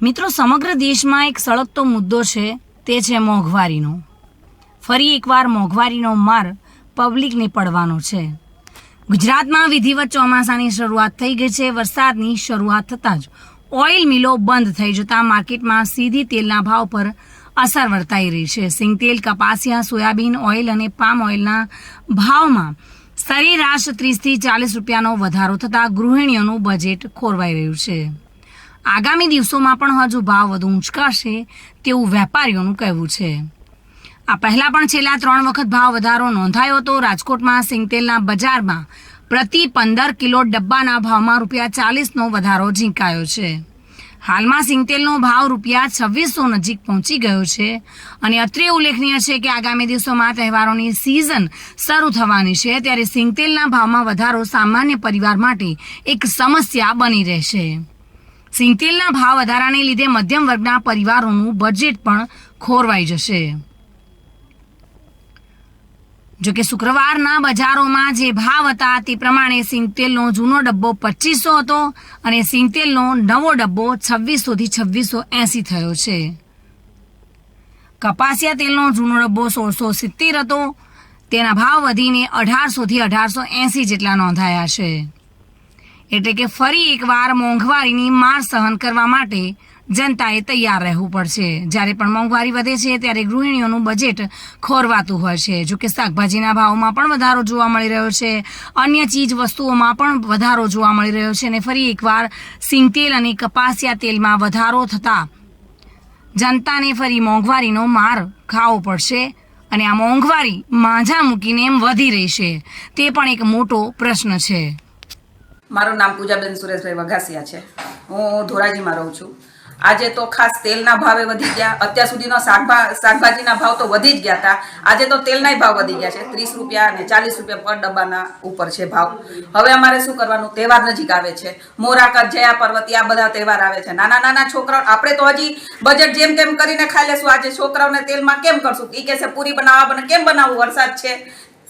મિત્રો, સમગ્ર દેશમાં એક સળગતો મુદ્દો છે, તે છે મોંઘવારીનો. ફરી એકવાર મોંઘવારીનો માર પબ્લિકને પડવાનો છે. ગુજરાતમાં વિધિવત ચોમાસાની શરૂઆત થઈ ગઈ છે, વરસાદની શરૂઆત થતાં જ. ઓઇલ મિલો બંધ થઈ જતાં માર્કેટમાં સીધી તેલના ભાવ પર અસર વર્તાઈ રહી છે. સિંગતેલ, કપાસિયા, સોયાબીન ઓઇલ અને પામ ઓઇલના ભાવમાં સરેરાશ ત્રીસથી ચાલીસ રૂપિયાનો વધારો થતાં ગૃહિણીઓનું બજેટ ખોરવાઈ રહ્યું છે. આગામી દિવસોમાં પણ હજુ ભાવ વધુ ઊંચકાશે તેવું વેપારીઓનું કહેવું છે. આ પહેલાં પણ છેલ્લા ત્રણ વખત ભાવ વધારો નોંધાયો હતો. રાજકોટમાં સિંગતેલના બજારમાં પ્રતિ પંદર કિલો ડબ્બાના ભાવમાં રૂપિયા ચાલીસનો વધારો ઝીંકાયો છે. હાલમાં સિંગતેલનો ભાવ રૂપિયા છવ્વીસો નજીક પહોંચી ગયો છે અને અત્રે ઉલ્લેખનીય છે કે આગામી દિવસોમાં તહેવારોની સિઝન શરૂ થવાની છે ત્યારે સિંગતેલના ભાવમાં વધારો સામાન્ય પરિવાર માટે એક સમસ્યા બની રહેશે. સિંગતેલના ભાવ વધારાને લીધે મધ્યમ વર્ગના પરિવારોનું બજેટ પણ ખોરવાઈ જશે. જો કે શુક્રવારના બજારોમાં જે ભાવ હતા તે પ્રમાણે સિંગતેલનો જૂનો ડબ્બો પચીસો હતો અને સિંગતેલનો નવો ડબ્બો છવ્વીસોથી છવ્વીસો એંસી થયો છે. કપાસિયા તેલનો જૂનો ડબ્બો સોળસો સિત્તેર હતો. તેના ભાવ વધીને અઢારસોથી અઢારસો એંસી જેટલા નોંધાયા છે. એટલે કે ફરી એકવાર મોંઘવારીની માર સહન કરવા માટે જનતાએ તૈયાર રહેવું પડશે. જ્યારે પણ મોંઘવારી વધે છે, ત્યારે ગૃહિણીઓનું બજેટ ખોરવાતું હોય છે. જો કે શાકભાજીના ભાવમાં પણ વધારો જોવા મળી રહ્યો છે. અન્ય ચીજ વસ્તુઓમાં પણ વધારો જોવા મળી રહ્યો છે અને ફરી એકવાર સિંગતેલ અને કપાસિયા તેલમાં વધારો થતાં જનતાને ફરી મોંઘવારીનો માર ખાવો પડશે અને આ મોંઘવારી માંઝા મૂકીને એમ વધી રહી છે. તે પણ એક મોટો પ્રશ્ન છે. મારું નામ પૂજાબેન સુરેશભાઈ વઘાસિયા છે. હું ધોરાજીમાં રહું છું. આજે તો ખાસ તેલના ભાવે વધી ગયા. અત્યાર સુધીનો શાકભા, શાકભાજીના ભાવ તો વધી જ ગયા હતા. આજે તો તેલનાય ભાવ વધી ગયા છે. ત્રીસ રૂપિયા અને ચાલીસ રૂપિયા પર ડબ્બાના ઉપર છે ભાવ. હવે અમારે શું કરવાનું? તહેવાર નજીક આવે છે. મોરાકર જયા પર્વતી આ બધા તહેવાર આવે છે. નાના નાના છોકરાઓ, આપણે તો હજી બજેટ જેમ તેમ કરીને ખાઈ લેશું. આજે છોકરાઓને તેલમાં કેમ કરશું? એ કહેશે પૂરી બનાવવા બને કેમ બનાવવું? વરસાદ છે.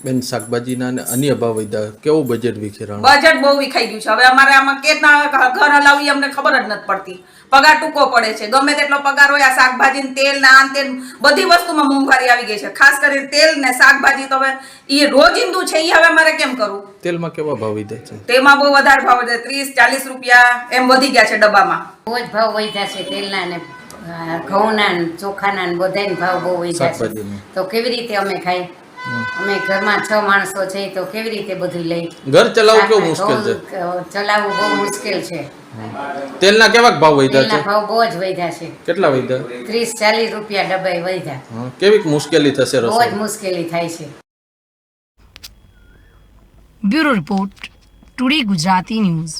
બેન શાકભાજીના અને અન્ય ભાવ વધ્યા. કેવું બજેટ વિખેરાણ? બજેટ બહુ વિખાઈ ગયું છે. હવે અમારે આમાં કેટલા ઘર હલાવી અમને ખબર જ નથી પડતી. પગાર ટૂંકો પડે છે. ગમે તેટલો પગાર હોય આ શાકભાજી તેલ ને આન તેલ બધી વસ્તુમાં મોંઘવારી આવી ગઈ છે. ખાસ કરીને તેલ ને શાકભાજી તો હવે એ રોજિંદુ છે એ હવે અમારે કેમ કરવું તેલમાં કેવા ભાવ વધ્યા છે? તેમાં બહુ વધારે ભાવ છે ત્રીસ ચાલીસ રૂપિયા એમ વધી ગયા છે ડબ્બામાં. બહુ જ ભાવ વધ્યા છે તેલના ને ઘઉંના ને ચોખાના ને બધાય ભાવ બહુ વધ્યા છે. તો કેવી રીતે અમે ખાઈ? અમે ઘરમાં છ માણસો છે તો કેવી રીતે બધું લઈ? ઘર ચલાવવું કેવું મુશ્કેલ છે? ચલાવવું બહુ મુશ્કેલ છે. તેલના કેવા ભાવ વધ્યા છે? ભાવ બહુ જ વધ્યા છે. કેટલા વધ્યા? ત્રીસ ચાલીસ રૂપિયા ડબ્બાઈ વધ્યા. કેવી મુશ્કેલી થશે બહુ જ મુશ્કેલી થાય છે. Bureau report today Gujarati news.